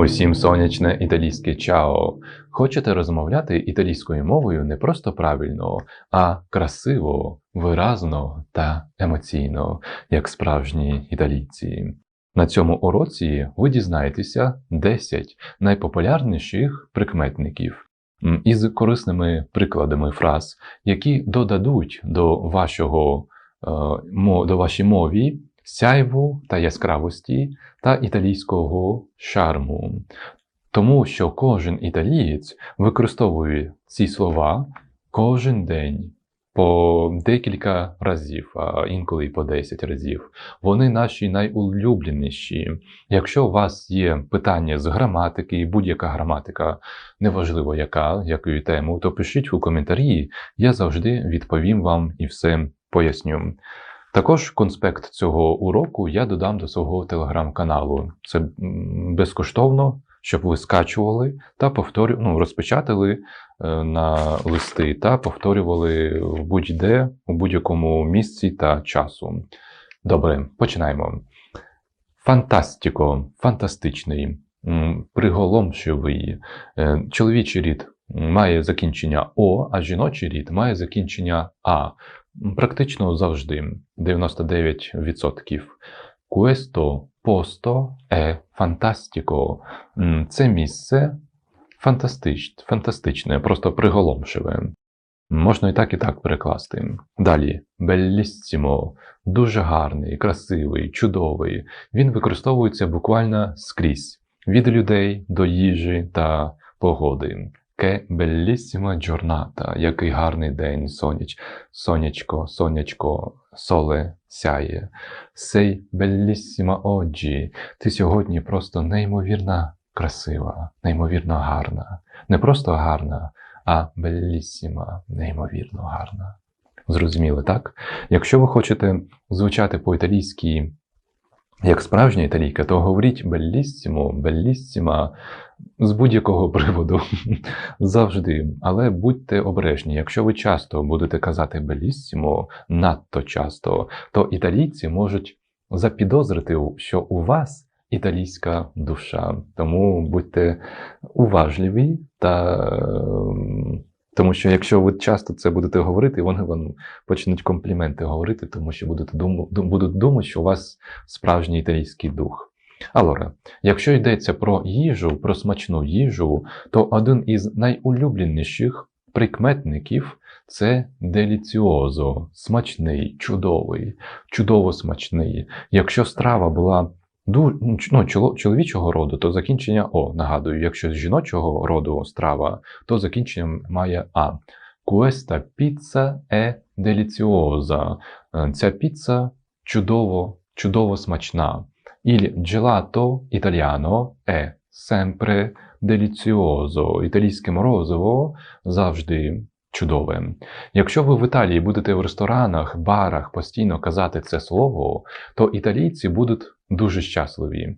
Усім сонячне італійське чао. Хочете розмовляти італійською мовою не просто правильно, а красиво, виразно та емоційно, як справжні італійці. На цьому уроці ви дізнаєтеся 10 найпопулярніших прикметників із корисними прикладами фраз, які додадуть до вашого е, до вашій мові сяйву та яскравості та італійського шарму. Тому що кожен італієць використовує ці слова кожен день по декілька разів, а інколи по 10 разів. Вони наші найулюбленіші. Якщо у вас є питання з граматики, будь-яка граматика, неважливо яка, якою тему, то пишіть у коментарі, я завжди відповім вам і все поясню. Також конспект цього уроку я додам до свого телеграм-каналу. Це безкоштовно, щоб ви скачували та повторю, ну, розпечатали е, на листи та повторювали будь-де, у будь-якому місці та часу. Добре, починаємо. Фантастико, фантастичний, приголомшивий. Е, Чоловічий рід має закінчення О, а жіночий рід має закінчення А. Практично завжди 99%. Questo posto è fantastico. Це місце фантастич, фантастичне, просто приголомшиве. Можна і так, і так перекласти. Далі, bellissimo, дуже гарний, красивий, чудовий. Він використовується буквально скрізь від людей до їжі та погоди. Che bellissima giornata, який гарний день, соняч, сонячко, сонячко, соле сяє. Sei bellissima oggi, ти сьогодні просто неймовірно красива, неймовірно гарна. Не просто гарна, а bellissima, неймовірно гарна. Зрозуміли, так? Якщо ви хочете звучати по-італійськи як справжня італійка, то говоріть bellissimo, bellissima з будь-якого приводу завжди. Але будьте обережні. Якщо ви часто будете казати bellissimo, надто часто, то італійці можуть запідозрити, що у вас італійська душа. Тому будьте уважливі та. Тому що якщо ви часто це будете говорити, вони вам почнуть компліменти говорити, тому що будуть думати, будуть думати, що у вас справжній італійський дух. Алора, якщо йдеться про їжу, про смачну їжу, то один із найулюбленіших прикметників це деліціозо, смачний, чудовий, чудово смачний. Якщо страва була ну, чоловічого роду, то закінчення О. Нагадую, якщо з жіночого роду страва, то закінчення має А. È deliziosa. Е, Ця піца чудово, чудово смачна. Il gelato italiano è sempre delizioso. Італійське морозиво завжди чудове. Якщо ви в Італії будете в ресторанах, барах постійно казати це слово, то італійці будуть дуже щасливі.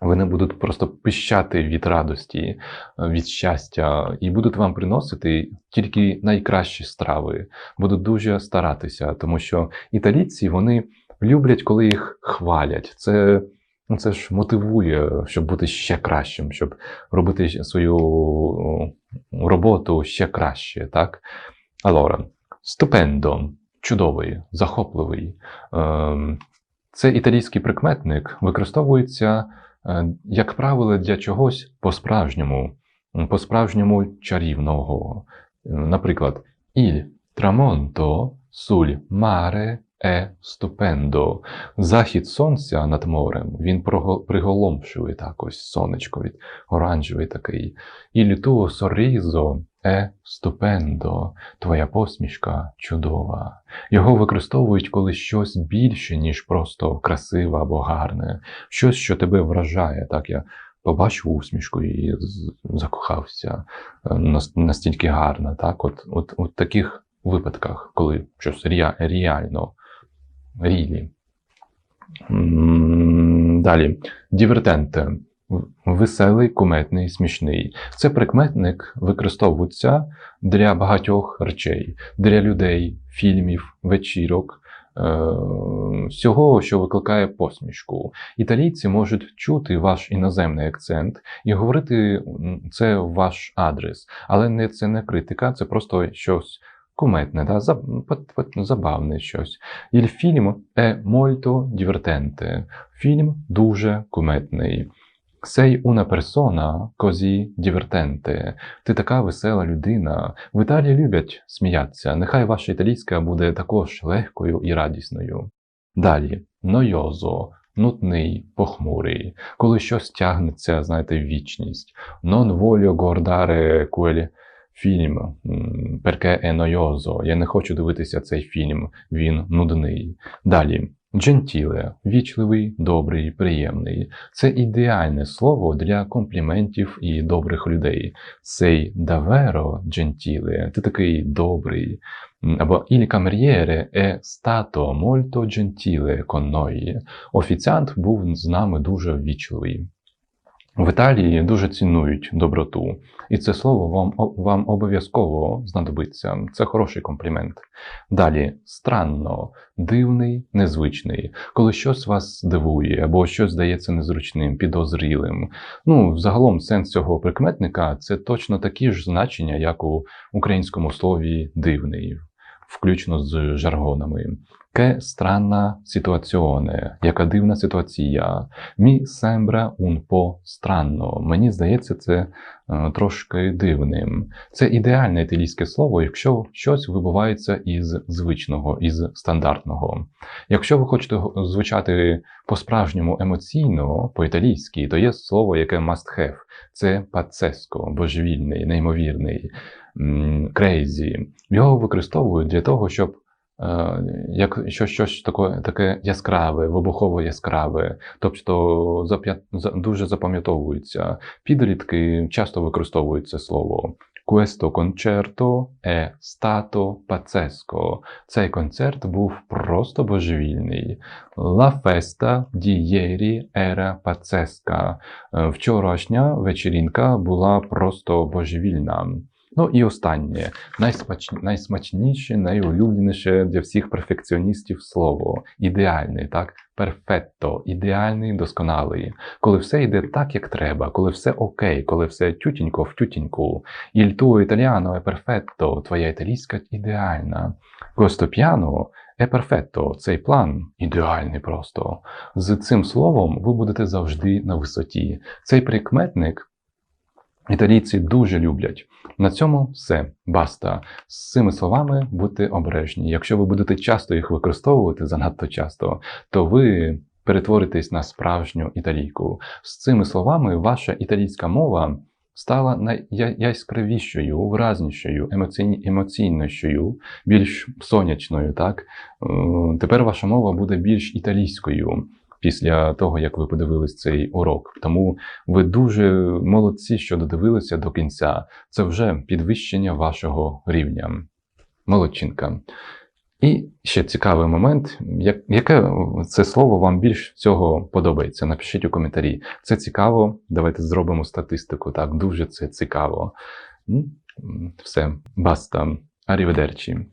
Вони будуть просто пищати від радості, від щастя, і будуть вам приносити тільки найкращі страви, будуть дуже старатися, тому що італійці вони люблять, коли їх хвалять. Це, ну, це ж мотивує, щоб бути ще кращим, щоб робити свою роботу ще краще. Так? Allora, stupendo, чудовий, захопливий. Ем, Це італійський прикметник використовується, е, як правило, для чогось по-справжньому, по-справжньому чарівного. Наприклад, il tramonto sul mare è stupendo. Захід сонця над морем, він приголомшує так ось сонечко від оранжевий такий. Il tuo sorriso è stupendo. Твоя посмішка чудова. Його використовують коли щось більше, ніж просто красиве або гарне, щось, що тебе вражає. Так я побачив усмішку і закохався Е, настільки гарна. Так, от, от, от таких випадках, коли щось реа- реально, рілі. Далі. Дівертенте. Веселий, куметний, смішний. Це прикметник використовується для багатьох речей, для людей, фільмів, вечірок, всього, що викликає посмішку. Італійці можуть чути ваш іноземний акцент і говорити це в ваш адрес, але не це не критика, це просто щось. Куметне, да? забавне щось. Il film è molto divertente. Фільм дуже куметний. Sei una persona così divertente. Ти така весела людина. В Італії люблять сміятися. Нехай ваша італійська буде також легкою і радісною. Далі, нойозо, нудний, похмурий, коли щось тягнеться, знаєте, вічність. Non voglio guardare quel film, м, perché è. Я не хочу дивитися цей фільм, він нудний. Далі. Джентіле, вічливий, добрий, приємний. Це ідеальне слово для компліментів і добрих людей. Сей даверо джентіле, ти такий добрий. Або il cameriere è stato molto gentile con. Офіціант був з нами дуже ввічливий. В Італії дуже цінують доброту, і це слово вам, вам обов'язково знадобиться. Це хороший комплімент. Далі, странно, дивний, незвичний, коли щось вас дивує або щось здається незручним, підозрілим. Ну, загалом сенс цього прикметника це точно такі ж значення, як у українському слові дивний, включно з жаргонами. Che strana situazione, яка дивна ситуація. Mi sembra un po' странно. Мені здається, це е, трошки дивним. Це ідеальне італійське слово, якщо щось вибувається із звичного, із стандартного. Якщо ви хочете звучати по-справжньому емоційно, по-італійськи, то є слово, яке must have. Це пацеско, божевільний, неймовірний, crazy. Його використовують для того, щоб як що, щось таке, таке яскраве, вибухово яскраве, тобто зап'я- дуже запам'ятовується. Підлітки часто використовують це слово. Questo concerto è stato pazzesco. Цей концерт був просто божевільний. La festa di ieri era pazzesca. Е, Вчорашня вечірінка була просто божевільна. Ну і останнє, найсмач... найсмачніше, найулюбленіше для всіх перфекціоністів слово. Ідеальний, так? Перфетто, ідеальний, досконалий. Коли все йде так, як треба, коли все окей, коли все тютінько в тютіньку. Il tuo italiano è perfetto, твоя італійська ідеальна. Questo piano è perfetto, цей план ідеальний просто. З цим словом ви будете завжди на висоті. Цей прикметник італійці дуже люблять. На цьому все, баста. З цими словами будьте обережні. Якщо ви будете часто їх використовувати, занадто часто, то ви перетворитесь на справжню італійку. З цими словами ваша італійська мова стала найяскравішою, виразнішою, емоційні, емоційнішою, більш сонячною. Так? Е, Тепер ваша мова буде більш італійською після того, як ви подивились цей урок. Тому ви дуже молодці, що додивилися до кінця. Це вже підвищення вашого рівня. Молодчинка. І ще цікавий момент, як, яке це слово вам більш всього подобається? Напишіть у коментарі. Це цікаво. Давайте зробимо статистику. Так, дуже це цікаво. Все, баста. Аріведерчі.